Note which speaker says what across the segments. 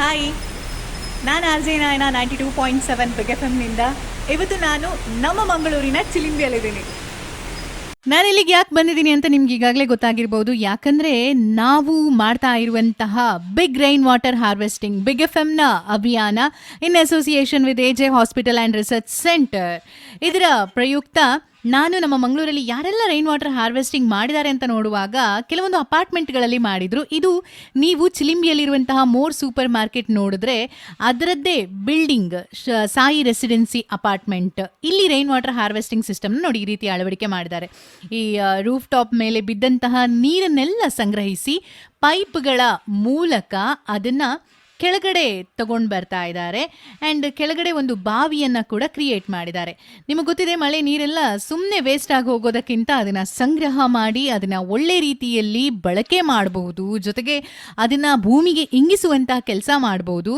Speaker 1: Hi ನಾನು R J Nayana ninety two point seven F ಎಮ್ನಿಂದ ಇವತ್ತು ನಾನು ನಮ್ಮ ಮಂಗಳೂರಿನ ಚಿಲಿಂಬಿಯಲ್ಲಿದ್ದೀನಿ. ನಾನು ಇಲ್ಲಿಗೆ ಯಾಕೆ ಬಂದಿದ್ದೀನಿ ಅಂತ ನಿಮ್ಗೆ ಈಗಾಗಲೇ ಗೊತ್ತಾಗಿರ್ಬೋದು. ಯಾಕಂದರೆ ನಾವು ಮಾಡ್ತಾ ಇರುವಂತಹ Big rain water harvesting Big F ಎಮ್ನ ಅಭಿಯಾನ, in association with A J hospital and research centre ಇದರ ಪ್ರಯುಕ್ತ ನಾನು ನಮ್ಮ ಮಂಗಳೂರಲ್ಲಿ ಯಾರೆಲ್ಲ ರೈನ್ ವಾಟರ್ ಹಾರ್ವೆಸ್ಟಿಂಗ್ ಮಾಡಿದ್ದಾರೆ ಅಂತ ನೋಡುವಾಗ ಕೆಲವೊಂದು ಅಪಾರ್ಟ್ಮೆಂಟ್ಗಳಲ್ಲಿ ಮಾಡಿದ್ರು. ಇದು ನೀವು ಚಿಲಿಂಬಿಯಲ್ಲಿರುವಂತಹ ಮೋರ್ ಸೂಪರ್ ಮಾರ್ಕೆಟ್ ನೋಡಿದ್ರೆ ಅದರದ್ದೇ ಬಿಲ್ಡಿಂಗ್ ಸಾಯಿ ರೆಸಿಡೆನ್ಸಿ ಅಪಾರ್ಟ್ಮೆಂಟ್ ಇಲ್ಲಿ ರೈನ್ ವಾಟರ್ ಹಾರ್ವೆಸ್ಟಿಂಗ್ ಸಿಸ್ಟಮ್ನ ನೋಡಿ ಈ ರೀತಿ ಅಳವಡಿಕೆ ಮಾಡಿದ್ದಾರೆ. ಈ ರೂಫ್ ಟಾಪ್ ಮೇಲೆ ಬಿದ್ದಂತಹ ನೀರನ್ನೆಲ್ಲ ಸಂಗ್ರಹಿಸಿ ಪೈಪ್ಗಳ ಮೂಲಕ ಅದನ್ನ ಕೆಳಗಡೆ ತಗೊಂಡು ಬರ್ತಾ ಇದ್ದಾರೆ. ಆ್ಯಂಡ್ ಕೆಳಗಡೆ ಒಂದು ಬಾವಿಯನ್ನು ಕೂಡ ಕ್ರಿಯೇಟ್ ಮಾಡಿದ್ದಾರೆ. ನಿಮಗೆ ಗೊತ್ತಿದೆ, ಮಳೆ ನೀರೆಲ್ಲ ಸುಮ್ಮನೆ ವೇಸ್ಟ್ ಆಗಿ ಹೋಗೋದಕ್ಕಿಂತ ಅದನ್ನು ಸಂಗ್ರಹ ಮಾಡಿ, ಅದನ್ನು ಒಳ್ಳೆ ರೀತಿಯಲ್ಲಿ ಬಳಕೆ ಮಾಡಬಹುದು ಜೊತೆಗೆ ಅದನ್ನು ಭೂಮಿಗೆ ಇಂಗಿಸುವಂತಹ ಕೆಲಸ ಮಾಡಬಹುದು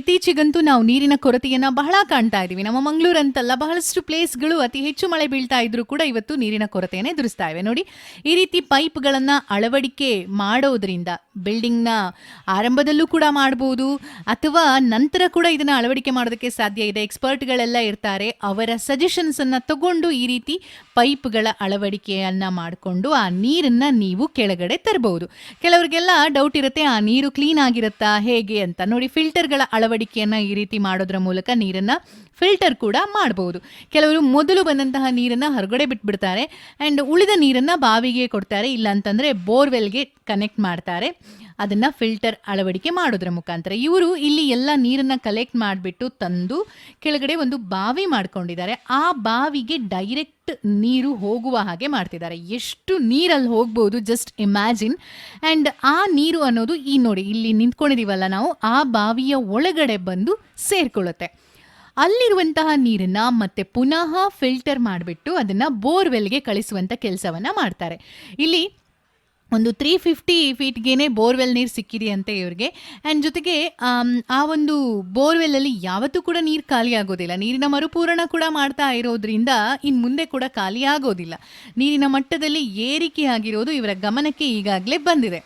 Speaker 1: ಇತ್ತೀಚೆಗಂತೂ ನಾವು ನೀರಿನ ಕೊರತೆಯನ್ನು ಬಹಳ ಕಾಣ್ತಾ ಇದ್ದೀವಿ. ನಮ್ಮ ಮಂಗಳೂರಂತಲ್ಲ ಬಹಳಷ್ಟು ಪ್ಲೇಸ್ಗಳು ಅತಿ ಹೆಚ್ಚು ಮಳೆ ಬೀಳ್ತಾ ಇದ್ರೂ ಕೂಡ ಇವತ್ತು ನೀರಿನ ಕೊರತೆಯನ್ನು ಎದುರಿಸ್ತಾ ಇವೆ. ನೋಡಿ, ಈ ರೀತಿ ಪೈಪ್ಗಳನ್ನು ಅಳವಡಿಕೆ ಮಾಡೋದ್ರಿಂದ ಬಿಲ್ಡಿಂಗ್ನ ಆರಂಭದಲ್ಲೂ ಕೂಡ ಮಾಡಬಹುದು ಅಥವಾ ನಂತರ ಕೂಡ ಇದನ್ನ ಅಳವಡಿಕೆ ಮಾಡೋದಕ್ಕೆ ಸಾಧ್ಯ ಇದೆ. ಎಕ್ಸ್ಪರ್ಟ್ಗಳೆಲ್ಲ ಇರ್ತಾರೆ. ಅವರ ಸಜೆಷನ್ಸ್ ಅನ್ನ ತಗೊಂಡು ಈ ರೀತಿ ಪೈಪ್ಗಳ ಅಳವಡಿಕೆಯನ್ನ ಮಾಡಿಕೊಂಡು ಆ ನೀರನ್ನ ನೀವು ಕೆಳಗಡೆ ತರಬಹುದು. ಕೆಲವರಿಗೆಲ್ಲ ಡೌಟ್ ಇರುತ್ತೆ, ಆ ನೀರು ಕ್ಲೀನ್ ಆಗಿರುತ್ತಾ? ಹೇಗೆ? ಅಂತ. ನೋಡಿ ಫಿಲ್ಟರ್ಗಳ ಅಳವಡಿಕೆಯನ್ನ ಈ ರೀತಿ ಮಾಡೋದ್ರ ಮೂಲಕ ನೀರನ್ನ ಫಿಲ್ಟರ್ ಕೂಡ ಮಾಡಬಹುದು. ಕೆಲವರು ಮೊದಲು ಬಂದಂತಹ ನೀರನ್ನ ಹೊರಗಡೆ ಬಿಟ್ಬಿಡ್ತಾರೆ ಆ್ಯಂಡ್ ಉಳಿದ ನೀರನ್ನ ಬಾವಿಗೆ ಕೊಡ್ತಾರೆ. ಇಲ್ಲ ಅಂತಂದ್ರೆ ಬೋರ್ವೆಲ್ಗೆ ಕನೆಕ್ಟ್ ಮಾಡ್ತಾರೆ. ಅದನ್ನ ಫಿಲ್ಟರ್ ಅಳವಡಿಕೆ ಮಾಡೋದ್ರ ಮುಖಾಂತರ. ಇವರು ಇಲ್ಲಿ ಎಲ್ಲ ನೀರನ್ನು ಕಲೆಕ್ಟ್ ಮಾಡಿಬಿಟ್ಟು ತಂದು ಕೆಳಗಡೆ ಒಂದು ಬಾವಿ ಮಾಡ್ಕೊಂಡಿದ್ದಾರೆ. ಆ ಬಾವಿಗೆ ಡೈರೆಕ್ಟ್ ನೀರು ಹೋಗುವ ಹಾಗೆ ಮಾಡ್ತಿದ್ದಾರೆ. ಎಷ್ಟು ನೀರಲ್ಲಿ ಹೋಗ್ಬೋದು ಜಸ್ಟ್ ಇಮ್ಯಾಜಿನ್ ಆ್ಯಂಡ್ ಆ ನೀರು ಅನ್ನೋದು ಈ ನೋಡಿ, ಇಲ್ಲಿ ನಿಂತ್ಕೊಂಡಿದ್ದೀವಲ್ಲ ನಾವು, ಆ ಬಾವಿಯ ಒಳಗಡೆ ಬಂದು ಸೇರ್ಕೊಳ್ಳುತ್ತೆ. ಅಲ್ಲಿರುವಂತಹ ನೀರನ್ನು ಮತ್ತೆ ಪುನಃ ಫಿಲ್ಟರ್ ಮಾಡಿಬಿಟ್ಟು ಅದನ್ನು ಬೋರ್ವೆಲ್ಗೆ ಕಳಿಸುವಂಥ ಕೆಲಸವನ್ನು ಮಾಡ್ತಾರೆ. ಇಲ್ಲಿ ಒಂದು ತ್ರೀ ಫಿಫ್ಟಿ ಫೀಟ್ಗೇನೆ ಬೋರ್ವೆಲ್ ನೀರು ಸಿಕ್ಕಿದೆಯಂತೆ ಇವ್ರಿಗೆ. ಆ್ಯಂಡ್ ಜೊತೆಗೆ ಆ ಒಂದು ಬೋರ್ವೆಲ್ಲಲ್ಲಿ ಯಾವತ್ತೂ ಕೂಡ ನೀರು ಖಾಲಿ ಆಗೋದಿಲ್ಲ. ನೀರಿನ ಮರುಪೂರಣ ಕೂಡ ಮಾಡ್ತಾ ಇರೋದ್ರಿಂದ ಇನ್ನು ಮುಂದೆ ಕೂಡ ಖಾಲಿ ಆಗೋದಿಲ್ಲ. ನೀರಿನ ಮಟ್ಟದಲ್ಲಿ ಏರಿಕೆ ಆಗಿರೋದು ಇವರ ಗಮನಕ್ಕೆ ಈಗಾಗಲೇ ಬಂದಿದೆ.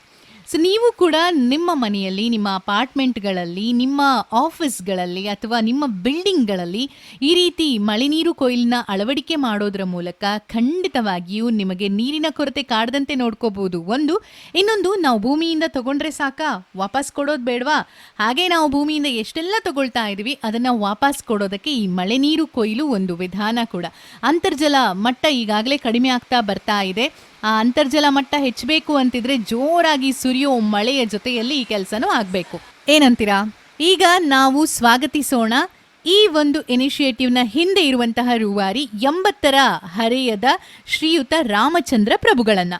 Speaker 1: ಸೊ ನೀವು ಕೂಡ ನಿಮ್ಮ ಮನೆಯಲ್ಲಿ, ನಿಮ್ಮ ಅಪಾರ್ಟ್ಮೆಂಟ್ಗಳಲ್ಲಿ ನಿಮ್ಮ ಆಫೀಸ್ಗಳಲ್ಲಿ ಅಥವಾ ನಿಮ್ಮ ಬಿಲ್ಡಿಂಗ್ಗಳಲ್ಲಿ ಈ ರೀತಿ ಮಳೆ ನೀರು ಕೊಯ್ಲನ್ನ ಅಳವಡಿಕೆ ಮಾಡೋದ್ರ ಮೂಲಕ ಖಂಡಿತವಾಗಿಯೂ ನಿಮಗೆ ನೀರಿನ ಕೊರತೆ ಕಾಡದಂತೆ ನೋಡ್ಕೋಬಹುದು ಒಂದು, ಇನ್ನೊಂದು, ನಾವು ಭೂಮಿಯಿಂದ ತಗೊಂಡ್ರೆ ಸಾಕಾ? ವಾಪಸ್ ಕೊಡೋದು ಬೇಡವಾ? ಹಾಗೆ ನಾವು ಭೂಮಿಯಿಂದ ಎಷ್ಟೆಲ್ಲ ತಗೊಳ್ತಾ ಇದೀವಿ ಅದನ್ನ ವಾಪಸ್ ಕೊಡೋದಕ್ಕೆ ಈ ಮಳೆ ನೀರು ಕೊಯ್ಲು ಒಂದು ವಿಧಾನ ಕೂಡ. ಅಂತರ್ಜಲ ಮಟ್ಟ ಈಗಾಗಲೇ ಕಡಿಮೆ ಆಗ್ತಾ ಬರ್ತಾ ಇದೆ. ಆ, ಅಂತರ್ಜಲ ಮಟ್ಟ ಹೆಚ್ಚಬೇಕು ಅಂತಿದ್ರೆ ಜೋರಾಗಿ ಸುರಿಯೋ ಮಳೆಯ ಜೊತೆಯಲ್ಲಿ ಈ ಕೆಲಸನೂ ಆಗಬೇಕು. ಏನಂತೀರಾ? ಈಗ ನಾವು ಸ್ವಾಗತಿಸೋಣ ಈ ಒಂದು ಇನಿಷಿಯೇಟಿವ್ನ ಹಿಂದೆ ಇರುವಂತಹ ರೂವಾರಿ ಎಂಬತ್ತರ ಹರೆಯದ ಶ್ರೀಯುತ ರಾಮಚಂದ್ರ ಪ್ರಭುಗಳನ್ನ.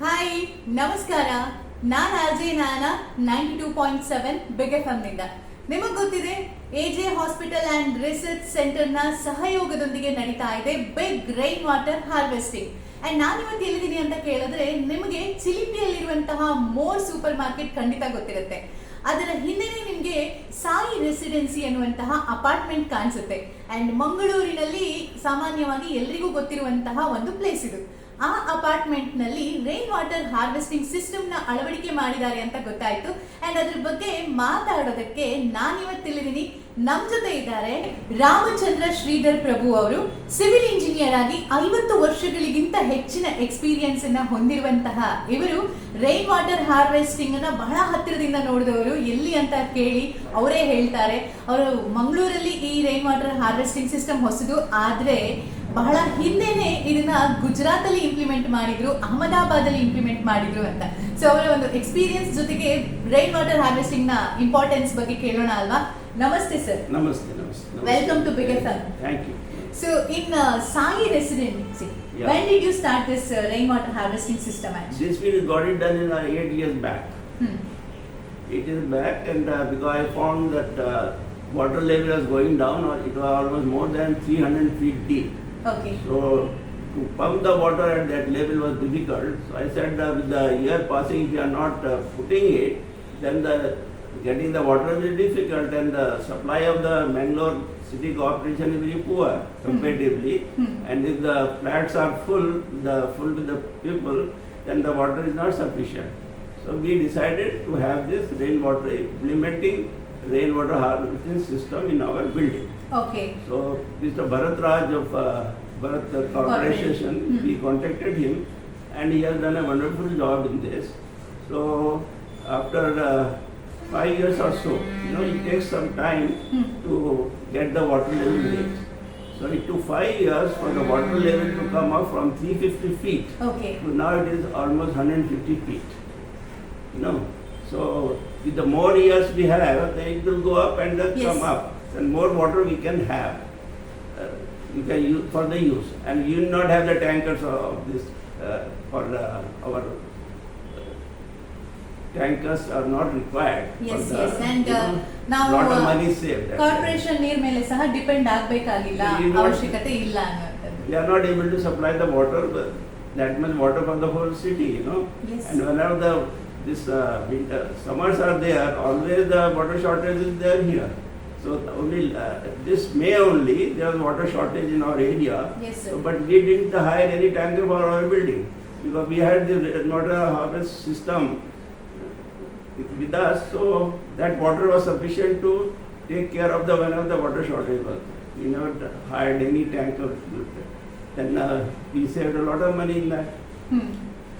Speaker 1: ಹಾಯ್ ನಮಸ್ಕಾರ. ನಾನು ಅಜಯ್ ನಾನ ninety two point seven Big F ನಿಮಗೆ ಗೊತ್ತಿದೆ A J hospital and research ಸೆಂಟರ್ನ ಸಹಯೋಗದೊಂದಿಗೆ ನಡೀತಾ ಇದೆ Big rain water harvesting and ನಾನು ಇವತ್ತು ಎಲ್ಲಿದ್ದೀನಿ ಅಂತ ಕೇಳಿದ್ರೆ ನಿಮಗೆ ಚಿಲಿಪಿಯಲ್ಲಿರುವಂತಹ ಮೋರ್ ಸೂಪರ್ ಮಾರ್ಕೆಟ್ ಖಂಡಿತ ಗೊತ್ತಿರುತ್ತೆ. ಅದರ ಹಿಂದೆನೆ ನಿಮಗೆ ಸಾಯಿ ರೆಸಿಡೆನ್ಸಿ ಅನ್ನುವಂತಹ ಅಪಾರ್ಟ್ಮೆಂಟ್ ಕಾಣಿಸುತ್ತೆ. ಅಂಡ್ ಮಂಗಳೂರಿನಲ್ಲಿ ಸಾಮಾನ್ಯವಾಗಿ ಎಲ್ರಿಗೂ ಗೊತ್ತಿರುವಂತಹ ಒಂದು ಪ್ಲೇಸ್ ಇದು. ಆ ಅಪಾರ್ಟ್ಮೆಂಟ್ನಲ್ಲಿ ರೈನ್ ವಾಟರ್ ಹಾರ್ವೆಸ್ಟಿಂಗ್ ಸಿಸ್ಟಮ್ನ ಅಳವಡಿಕೆ ಮಾಡಿದ್ದಾರೆ ಅಂತ ಗೊತ್ತಾಯ್ತು. ಅಂಡ್ ಅದ್ರ ಬಗ್ಗೆ ಮಾತಾಡೋದಕ್ಕೆ ನಾನಿವತ್ತಿಲ್ಲಿದ್ದೀನಿ ನಮ್ ಜೊತೆ ಇದ್ದಾರೆ ರಾಮಚಂದ್ರ ಶ್ರೀಧರ್ ಪ್ರಭು ಅವರು. ಸಿವಿಲ್ ಇಂಜಿನಿಯರ್ ಆಗಿ ಐವತ್ತು ವರ್ಷಗಳಿಗಿಂತ ಹೆಚ್ಚಿನ ಎಕ್ಸ್ಪೀರಿಯನ್ಸ್ ಅನ್ನ ಹೊಂದಿರುವಂತಹ ಇವರು. ರೈನ್ ವಾಟರ್ ಹಾರ್ವೆಸ್ಟಿಂಗ್ ಅನ್ನ ಬಹಳ ಹತ್ತಿರದಿಂದ ನೋಡಿದವರು. ಎಲ್ಲಿ ಅಂತ ಕೇಳಿ ಅವರೇ ಹೇಳ್ತಾರೆ. ಅವರು ಮಂಗಳೂರಲ್ಲಿ ಈ ರೈನ್ ವಾಟರ್ ಹಾರ್ವೆಸ್ಟಿಂಗ್ ಸಿಸ್ಟಮ್ ಹೊಸದು. ಆದ್ರೆ ಬಹಳ ಹಿಂದೆನೆ ಇದನ್ನ ಗುಜರಾತ್ ಅಲ್ಲಿ ಇಂಪ್ಲಿಮೆಂಟ್ ಮಾಡಿದ್ರು ಅಹಮದಾಬಾದ್ ಅಲ್ಲಿ ಇಂಪ್ಲಿಮೆಂಟ್ ಮಾಡಿದ್ರು ಅಂತ ಸೊ ಅವರ ಒಂದು ಎಕ್ಸ್ಪೀರಿಯನ್ಸ್ ಜೊತೆಗೆ ರೈನ್ ವಾಟರ್ ಹಾರ್ವೆಸ್ಟಿಂಗ್ನ ಇಂಪಾರ್ಟೆನ್ಸ್ ಬಗ್ಗೆ ಕೇಳೋಣ ಅಲ್ವಾ ನಮಸ್ತೆ ಸರ್
Speaker 2: ನಮಸ್ತೆ namaste. namaste.
Speaker 1: Welcome to Big FM. So in Sai
Speaker 2: Residency.
Speaker 1: When did you start this rain water harvesting system actually
Speaker 2: This we got it done in uh, eight years back. Eight years back, and uh, because I found that uh, water level was going down, or it was almost more than 300 feet deep.
Speaker 1: Okay
Speaker 2: So to pump the water at that level was difficult. So I said uh, with the year passing, if you are not uh, putting it, then the getting the water will be difficult, and the supply of the Mangalore city corporation is very poor comparatively.
Speaker 1: Hmm.
Speaker 2: And if the flats are full, the full to the people, then the water is not sufficient. So we decided to have this rainwater, implementing rainwater harvesting system in our building.
Speaker 1: Okay.
Speaker 2: So Mr. Bharat Raj of uh, Bharat Corporation, mm
Speaker 1: -hmm.
Speaker 2: we contacted him and he has done a wonderful job in this. So after uh, five years or so, you know, it takes some time
Speaker 1: mm.
Speaker 2: to get the water level raised. So it took five years for the water level to come up from 350 feet.
Speaker 1: Okay.
Speaker 2: So now it is almost 150 feet. You know, so the more years we have, then it will go up and then
Speaker 1: Yes.
Speaker 2: come up. And more water we can have. Uh, you can use for the use. And you will not have the tankers of this uh, for uh, our uh, tankers are not required. for
Speaker 1: Yes,
Speaker 2: the,
Speaker 1: yes, and,
Speaker 2: you
Speaker 1: uh,
Speaker 2: know,
Speaker 1: ನಾವು,
Speaker 2: lot of
Speaker 1: uh,
Speaker 2: money saved. that time.
Speaker 1: Corporation ನೀರ್ ಮೇಲೆ ಸಹ depend ಆಗ್ಬೇಕಾಗಿಲ್ಲ
Speaker 2: You know-
Speaker 1: ಅವಶ್ಯಕತೆ ಇಲ್ಲ ಅನ್ನುವಂಥದ್ದು
Speaker 2: We are not able to supply the water, but that much water for the whole city, you know.
Speaker 1: Yes.
Speaker 2: And whenever the, this uh, winter, summers are there, always the water shortage is there here. So only, uh, this May only, there was water shortage in our area.
Speaker 1: Yes, sir.
Speaker 2: So, But we didn't hire any tanker for our building, because we had the water harvest system with us, so that water was sufficient to take care of the, whenever the water shortage was. We never hired any tanker. Then uh, we saved a lot of money in that.
Speaker 1: Hmm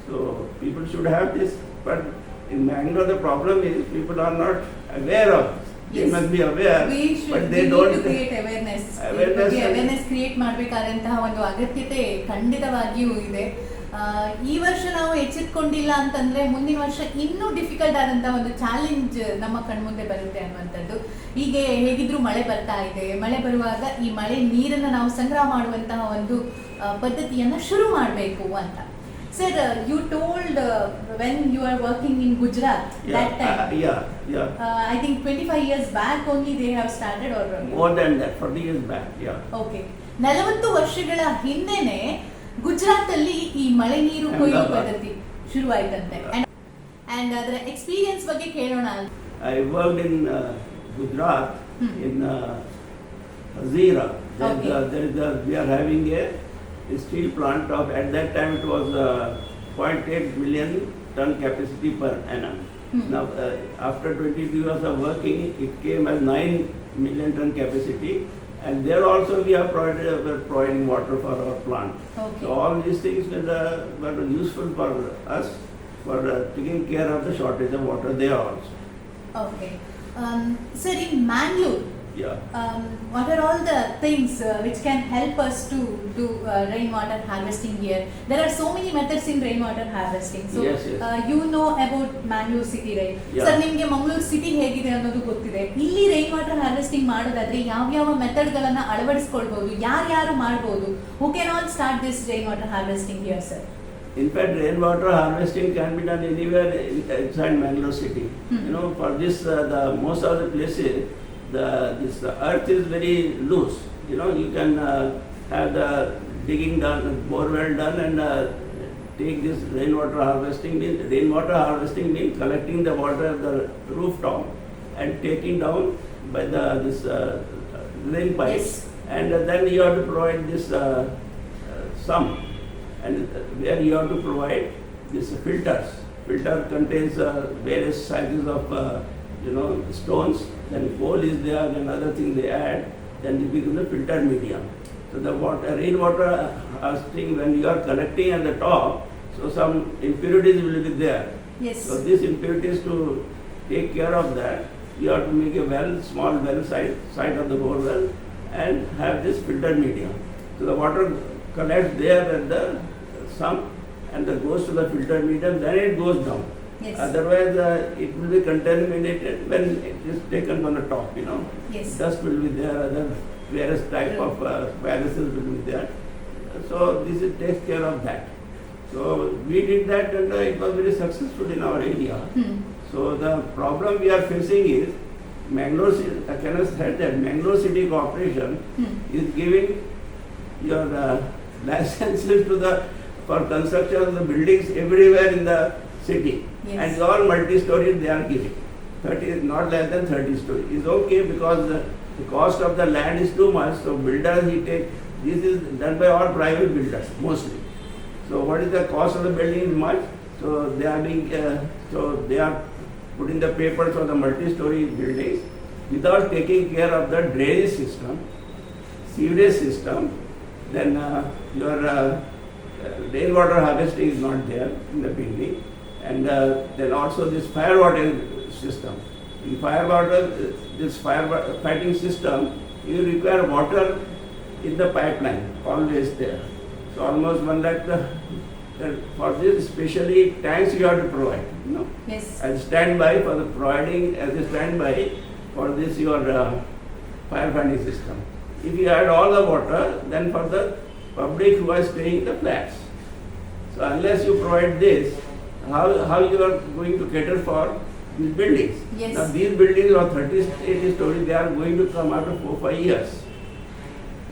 Speaker 2: So people should have this, but in Bangalore the problem is people are not aware of. They
Speaker 1: Yes.
Speaker 2: must be aware,
Speaker 1: We
Speaker 2: but
Speaker 1: should,
Speaker 2: they
Speaker 1: we need
Speaker 2: don't.
Speaker 1: to create awareness.
Speaker 2: Awareness
Speaker 1: awareness create ಮಾಡಬೇಕಾದಂತಹ ಒಂದು ಅಗತ್ಯತೆ ಖಂಡಿತವಾಗಿಯೂ ಇದೆ ಈ ವರ್ಷ ನಾವು ಎಚ್ಚೆತ್ಕೊಂಡಿಲ್ಲ ಅಂತಂದ್ರೆ ಮುಂದಿನ ವರ್ಷ ಇನ್ನೂ ಡಿಫಿಕಲ್ಟ್ ಆದಂತಹ ಒಂದು ಚಾಲೆಂಜ್ ನಮ್ಮ ಕಣ್ಮುಂದೆ ಬರುತ್ತೆ ಅನ್ನುವಂಥದ್ದು ಹೀಗೆ ಹೇಗಿದ್ರು ಮಳೆ ಬರ್ತಾ ಇದೆ ಮಳೆ ಬರುವಾಗ ಈ ಮಳೆ ನೀರನ್ನ ನಾವು ಸಂಗ್ರಹ ಮಾಡುವಂತಹ ಒಂದು ಪದ್ಧತಿಯನ್ನ ಶುರು ಮಾಡಬೇಕು ಅಂತ sir you told when you are working in Gujarat
Speaker 2: Yeah,
Speaker 1: that time
Speaker 2: uh, yeah, yeah.
Speaker 1: I think twenty five years back only they have started or
Speaker 2: More than that, 40 years back, yeah.
Speaker 1: Okay ನಲವತ್ತು ವರ್ಷಗಳ ಹಿಂದೆನೆ ಗುಜರಾತ್ ಅಲ್ಲಿ ಈ ಮಳೆ ನೀರು ಕೊಯ್ಲು
Speaker 2: ಅಹಮದಾಬಾದ್.
Speaker 1: ಪದ್ಧತಿ ಶುರುವಾಯ್ತಂತೆ and ಅದರ ಎಕ್ಸ್ಪೀರಿಯನ್ಸ್ ಬಗ್ಗೆ ಕೇಳೋಣ
Speaker 2: I worked in uh, Gujarat,
Speaker 1: Hmm.
Speaker 2: in uh, Hazira. There is
Speaker 1: Okay.
Speaker 2: a- there is a- we are having a steel plant of, at that time it was uh, 0.8 million ton capacity per annum.
Speaker 1: Hmm.
Speaker 2: Now, uh, after 22 years of working, it came as 9 million ton capacity. And there also we are provided, providing water for our plant.
Speaker 1: Okay.
Speaker 2: So all these things were, were useful for us for uh, taking care of the shortage of water there also.
Speaker 1: Okay. Um, sir, in Mangalore,
Speaker 2: Yeah.
Speaker 1: um, what are all the things uh, which can help us to do uh, rainwater harvesting here? There are so many methods in rainwater harvesting. So
Speaker 2: Yes, yes.
Speaker 1: Uh, you know about Mangalore city, right?
Speaker 2: Yeah.
Speaker 1: Sir, ನಿಮಗೆ Mangaluru city ಹೇಗಿದೆ ಅನ್ನೋದು ಗೊತ್ತಿದೆ ಇಲ್ಲಿ rain water harvesting ಮಾಡೋದಾದ್ರೆ ಯಾವ ಯಾವ method ಗಳನ್ನ ಅಳವಡಿಸ್ಕೊಳ್ಬಹುದು ಯಾರ್ಯಾರು ಮಾಡಬಹುದು who can all start this rain water harvesting here sir
Speaker 2: In fact, rainwater harvesting can be done anywhere inside Mangalore city.
Speaker 1: Hmm.
Speaker 2: You know, for this, uh, the most of the places, the this the earth is very loose. You know, you can uh, have the digging done, borewell done, and uh, take this rainwater harvesting. Means rainwater harvesting means collecting the water at the rooftop and taking down by the this uh, rain pipes,
Speaker 1: Yes.
Speaker 2: and then you have to provide this uh, uh, sump and where you have to provide these filters. Filter contains uh, various sizes of uh, you know stones. Then coal is there, then other things they add. Then it becomes a filter medium. So the water, rainwater harvesting uh, when you are collecting at the top, so some impurities will be there.
Speaker 1: Yes.
Speaker 2: So these impurities to take care of that, you have to make a well, small well side, side of the bore well and have this filter medium. So the water collects there at the sump and then goes to the filter medium, then it goes down.
Speaker 1: Yes.
Speaker 2: Otherwise, uh, it will be contaminated when it is taken from the top, you know.
Speaker 1: Yes.
Speaker 2: Dust will be there, other various type
Speaker 1: True.
Speaker 2: of uh, viruses will be there. So this is takes care of that. So we did that and uh, it was very successful in our area.
Speaker 1: Hmm.
Speaker 2: So the problem we are facing is Mangalore, Ci- I cannot say that Mangalore City Corporation
Speaker 1: Hmm.
Speaker 2: is giving your uh, licenses to the, for construction of the buildings everywhere in the city.
Speaker 1: Yes.
Speaker 2: And all multi-story they are giving. Thirty, not less than thirty story. Is okay because the, the cost of the land is too much, so builders he take, this is done by all private builders mostly. So what is the cost of the building is much, so they are being uh, So they are putting the papers on the multi-story buildings without taking care of the drainage system, sewage system, then uh, your uh, rainwater harvesting is not there in the building, and uh, then also this fire water system. In fire water, uh, this fire fighting system, you require water in the pipeline, always there. So almost one lakh, uh, for this especially tanks you have to provide, you know.
Speaker 3: Yes.
Speaker 2: As standby for the providing as a standby for this your uh, firefighting system. If you add all the water, then for the public who are staying in the flats. So unless you provide this, how, how you are going to cater for these buildings?
Speaker 3: Yes.
Speaker 2: Now these buildings are 30, 80 stories, they are going to come after four, five years.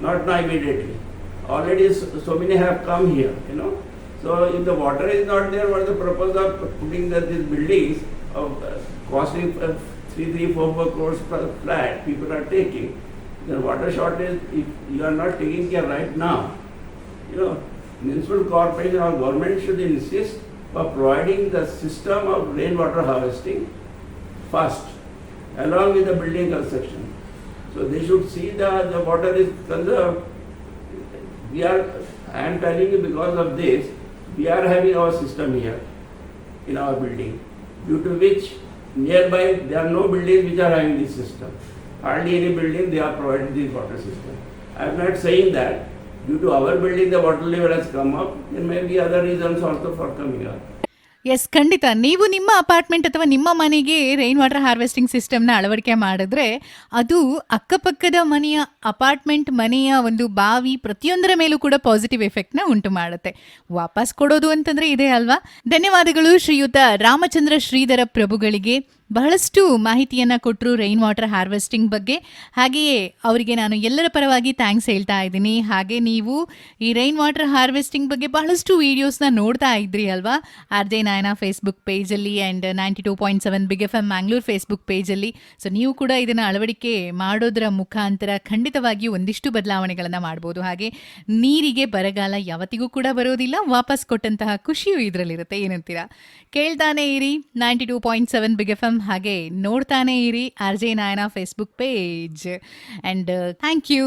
Speaker 2: Not now immediately. Already so, so many have come here, you know. So if the water is not there, what is the purpose of putting the, these buildings of uh, costing uh, three, three, four, four crores per flat, people are taking. The water shortage, if you are not taking care right now, you know, municipal corporation or government should insist for providing the system of rainwater harvesting first, along with the building construction. So they should see that the water is conserved. We are, I am telling you because of this, we are having our system here in our building, due to which nearby there are no buildings which are having this system. Hardly any building they are providing this water system. I am not saying that due to our building the water level has come up, and maybe other reasons also for coming up.
Speaker 1: Yes ಖಂಡಿತ. ನೀವು ನಿಮ್ಮ apartment ಅಥವಾ ನಿಮ್ಮ ಮನೆಗೆ rain water harvesting ಸಿಸ್ಟಮ್ನ ಅಳವಡಿಕೆ ಮಾಡಿದ್ರೆ ಅದು ಅಕ್ಕಪಕ್ಕದ ಮನೆಯ ಅಪಾರ್ಟ್ಮೆಂಟ್ ಮನೆಯ ಒಂದು ಬಾವಿ ಪ್ರತಿಯೊಂದರ ಮೇಲೂ ಕೂಡ ಪಾಸಿಟಿವ್ ಎಫೆಕ್ಟ್ನ ಉಂಟು ಮಾಡುತ್ತೆ. ವಾಪಸ್ ಕೊಡೋದು ಅಂತಂದರೆ ಇದೇ ಅಲ್ವಾ? ಧನ್ಯವಾದಗಳು ಶ್ರೀಯುತ ರಾಮಚಂದ್ರ ಶ್ರೀಧರ ಪ್ರಭುಗಳಿಗೆ. ಬಹಳಷ್ಟು ಮಾಹಿತಿಯನ್ನ ಕೊಟ್ಟರು ರೈನ್ ವಾಟರ್ ಹಾರ್ವೆಸ್ಟಿಂಗ್ ಬಗ್ಗೆ. ಹಾಗೆಯೇ ಅವರಿಗೆ ನಾನು ಎಲ್ಲರ ಪರವಾಗಿ ಥ್ಯಾಂಕ್ಸ್ ಹೇಳ್ತಾ ಇದ್ದೀನಿ. ಹಾಗೆ ನೀವು ಈ ರೈನ್ ವಾಟರ್ ಹಾರ್ವೆಸ್ಟಿಂಗ್ ಬಗ್ಗೆ ಬಹಳಷ್ಟು ವೀಡಿಯೋಸ್ನ ನೋಡ್ತಾ ಇದ್ರಿ ಅಲ್ವಾ? R J Nayana Facebook ಪೇಜಲ್ಲಿ and ninety two point seven Big F M Mangalore Facebook ಪೇಜಲ್ಲಿ so ನೀವು ಕೂಡ ಇದನ್ನು ಅಳವಡಿಕೆ ಮಾಡೋದರ ಮುಖಾಂತರ ಖಂಡಿತವಾಗಿಯೂ ಒಂದಿಷ್ಟು ಬದಲಾವಣೆಗಳನ್ನು ಮಾಡ್ಬೋದು. ಹಾಗೆ ನೀರಿಗೆ ಬರಗಾಲ ಯಾವತ್ತಿಗೂ ಕೂಡ ಬರೋದಿಲ್ಲ, ವಾಪಸ್ ಕೊಟ್ಟಂತಹ ಖುಷಿಯೂ ಇದರಲ್ಲಿರುತ್ತೆ. ಏನಂತೀರಾ? ಕೇಳ್ತಾನೆ ಇರಿ. Ninety two point seven Big F M ಹಾಗೆ ನೋಡ್ತಾನೆ ಇರಿ R J Nayana Facebook page and thank you